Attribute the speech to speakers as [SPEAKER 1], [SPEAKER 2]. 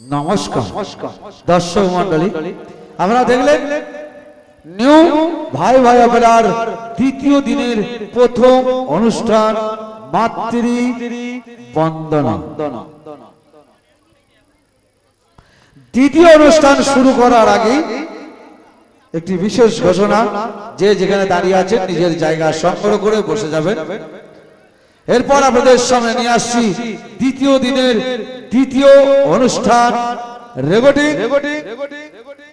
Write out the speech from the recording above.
[SPEAKER 1] নমস্কার। দর্শক মন্ডলী আপনারা দেখলেন নিউ ভাই ভাই অপেরার দ্বিতীয় দিনের প্রথম অনুষ্ঠান মাতৃ বন্দনা। দ্বিতীয় অনুষ্ঠান শুরু করার আগে একটি বিশেষ ঘোষণা যে যেখানে দাঁড়িয়ে আছেন নিজের জায়গা সংগ্রহ করে বসে যাবেন। এরপর আপনাদের সামনে নিয়ে আসছি দ্বিতীয় দিনের দ্বিতীয় অনুষ্ঠান রেকর্ডিং।